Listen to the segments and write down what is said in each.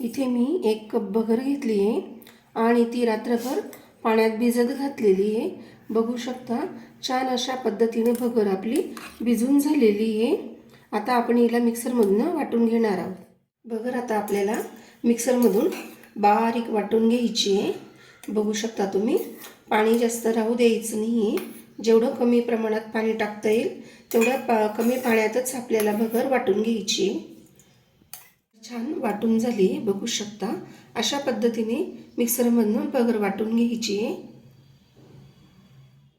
एक कप भगर घेतली आहे आणि ती रात्रभर पाण्यात भिजत घातलेली आहे. बघू शकता छान अशा पद्धतीने भगर आपली भिजून झालेली आहे. आता आपण हिला मिक्सरमधून वाटून घेणार आहोत. भगर आता आपल्याला मिक्सरमधून बारीक वाटून घ्यायची आहे. बघू शकता तुम्ही पाणी जास्त राहू द्यायचं नाही आहे जेवढं कमी प्रमाणात पाणी टाकता येईल तेवढ्या पा कमी पाण्यातच आपल्याला भगर वाटून घ्यायची आहे. छान वाटून झाली बघू शकता. अशा पद्धतीने मिक्सरमधून बगर वाटून घ्यायची आहे.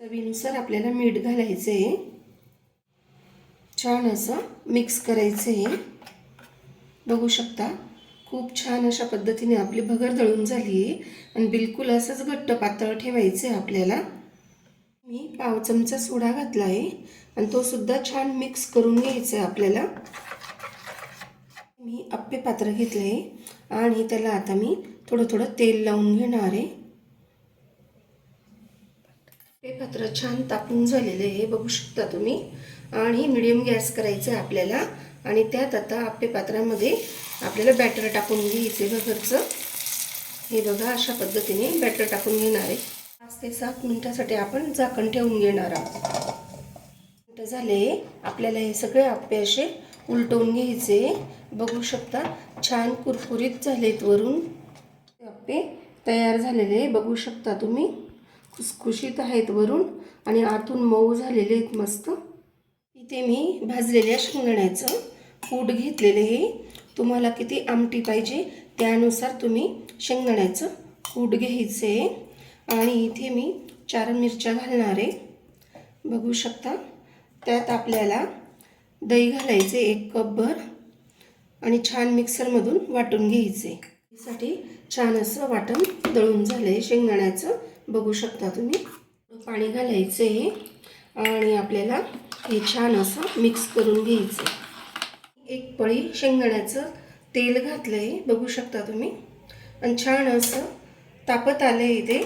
चवीनुसार आपल्याला मीठ घालायचं आहे. छान असं मिक्स करायचं आहे. बघू शकता खूप छान अशा पद्धतीने आपली भगर दळून झाली आहे आणि बिलकुल असंच घट्ट पातळ ठेवायचं आहे आपल्याला. मी पाव चमचा सोडा घातला आहे आणि तो सुद्धा छान मिक्स करून घ्यायचा आहे आपल्याला. मी अप्पे पात्र घेतलं आहे आणि त्याला आता मी थोडं थोडं तेल लावून घेणार आहे. अप्पे पात्र छान तापून झालेलं आहे बघू शकता तुम्ही. आणि मिडियम गॅस करायचं आहे आपल्याला. आणि त्यात आता अप्पे पात्रामध्ये आपल्याला बॅटर टाकून घ्यायचे घरचं. हे बघा अशा पद्धतीने बॅटर टाकून घेणार आहे. पाच ते सात मिनिटासाठी आपण झाकण ठेवून घेणार आहोत. मिनटं झाले आपल्याला हे सगळे आप्पे असे उलटवून घ्यायचे. बघू शकता. छान कुरकुरीत झालेत वरून. हे तयार झालेले बघू शकता तुम्ही. खुसखुशीत आहेत वरून आणि आतून मऊ झालेले आहेत मस्त. इथे मी भाजलेल्या शेंगदाण्याचं कूट घेतलेले आहे. तुम्हाला किती आमटी पाहिजे त्यानुसार तुम्ही शेंगदाण्याचं कूट घ्यायचं आहे. आणि इथे मी चार मिरच्या घालणार आहे. बघू शकता. त्यात आपल्याला दही घालायचे एक कपभर. आणि छान मिक्सरमधून वाटून घ्यायचे. यासाठी छान असं वाटण दळून झालं. आहे शेंगदाण्याचं बघू शकता तुम्ही. पाणी घालायचं आहे. आणि आपल्याला हे छान असं मिक्स करून घ्यायचं एक पळी शेंगदाण्याचं तेल घातलं आहे बघू शकता तुम्ही. आणि छान असं तापत आलं आहे इथे.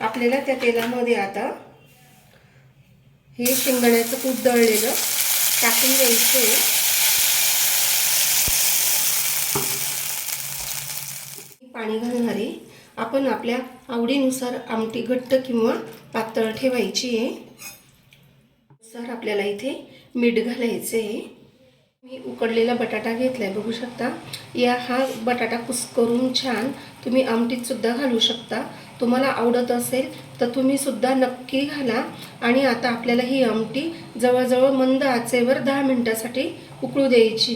आपल्याला त्या तेलामध्ये आता हे शेंगदाण्याचं कूट दळलेलं टाकून द्यायचं आहे. पाणी घालणारे आपण आपल्या आवडीनुसार आमटी घट्ट किंवा पातळ ठेवायची आहे. सर आपल्याला इथे मीठ घालायचं आहे. मी उकडलेला बटाटा घेतला आहे बघू शकता. या हा बटाटा कुस्करून छान तुम्ही आमटीतसुद्धा घालू शकता. तुम्हाला आवडत असेल तर तुम्ही सुद्धा नक्की घाला. आणि आता आपल्याला ही आमटी जवळजवळ मंद आचेवर दहा मिनटासाठी उकळू द्यायची.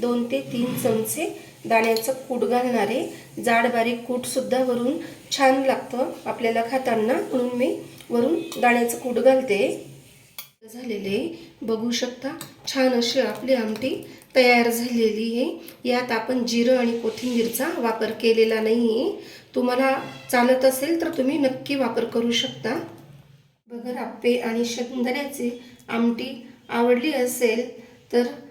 दोन ते तीन चमचे दाण्याचं कूट घालणारे जाड बारीक कूटसुद्धा वरून छान लागतं आपल्याला खाताना. म्हणून मी वरून दाण्याचं कूट घालते. झालेले बघू शकता छान अशी आपली आमटी तयार झालेली आहे. यात आपण जिरं आणि कोथिंबीरचा वापर केलेला नाही आहे तुम्हाला चालत असेल तर तुम्ही नक्की वापर करू शकता. बगर आप्पे आणि शेंगदाण्याचे आमटी आवडली असेल तर